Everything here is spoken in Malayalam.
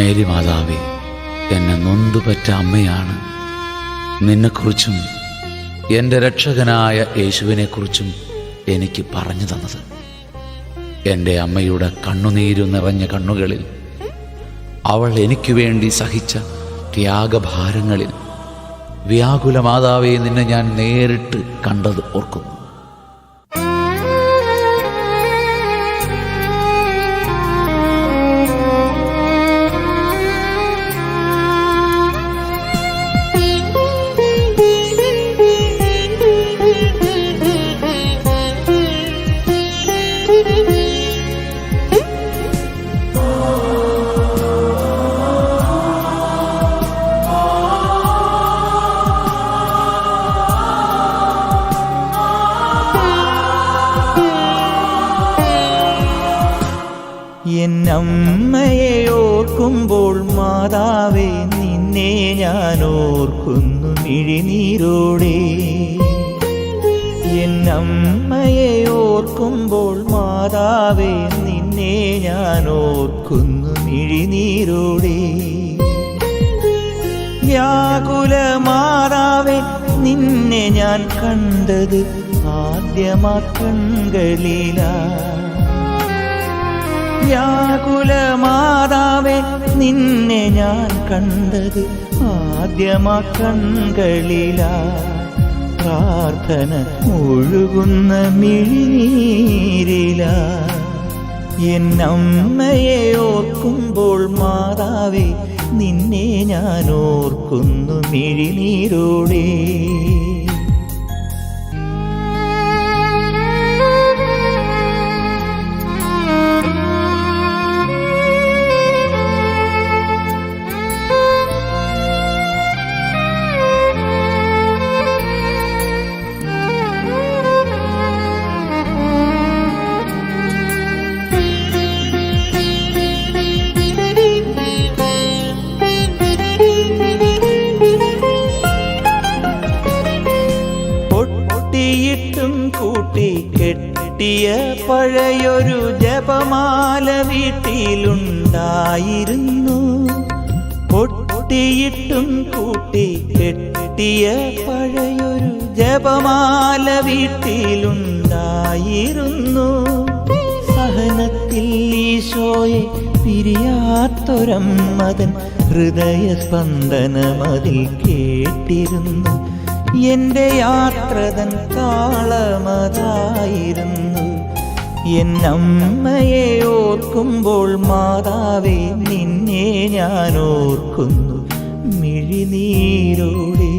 മേരി മാതാവേ എന്നെ നൊന്തുപറ്റ അമ്മയാണ്. നിന്നെക്കുറിച്ചും എന്റെ രക്ഷകനായ യേശുവിനെക്കുറിച്ചും എനിക്ക് പറഞ്ഞു തന്നത്. എന്റെ അമ്മയുടെ കണ്ണുനീരു നിറഞ്ഞ കണ്ണുകളിൽ അവൾ എനിക്ക് വേണ്ടി സഹിച്ച ത്യാഗഭാരങ്ങളിൽ വ്യാകുല മാതാവെ നിന്നെ ഞാൻ നേരിട്ട് കണ്ടത് ഓർക്കുന്നു. എന്നമ്മയെ ഓർക്കുമ്പോൾ മാതാവേ നിന്നെ ഞാൻ ഓർക്കുന്നു മിഴിനീരോടെ. എന്നമ്മയെ ഓർക്കുമ്പോൾ മാതാവേ നിന്നെ ഞാൻ ഓർക്കുന്നു മിഴിനീരോടെ. വ്യാകുല മാതാവേ നിന്നെ ഞാൻ കണ്ടത് ആദ്യമാ കൺകളിലാ. വ്യാകുല മാതാവേ നിന്നെ ഞാൻ കണ്ടത് ആദ്യമാ പ്രാർത്ഥന ഒഴുകുന്ന മിഴിനീരില. എന്നമ്മയെ ഓർക്കുമ്പോൾ മാതാവേ നിന്നെ ഞാൻ ഓർക്കുന്നു മിഴിനീരോടെ. കൂട്ടി കെട്ടിയ പഴയൊരു ജപമാല വീട്ടിലുണ്ടായിരുന്നു. പൊട്ടിയിട്ടും കൂട്ടി കെട്ടിയ പഴയൊരു ജപമാല വീട്ടിലുണ്ടായിരുന്നു. സഹനത്തിൽ ഈശോയെ പിരിയാത്തൊരമ്മതൻ ഹൃദയസ്പന്ദനമതിൽ കേട്ടിരുന്നു. എന്റെ യാത്രതൻ താളമതായിരുന്നു എന്നമ്മയെ ഓർക്കുമ്പോൾ മാതാവേ നിന്നെ ഞാൻ ഓർക്കുന്നു. മിഴിനീരോടെ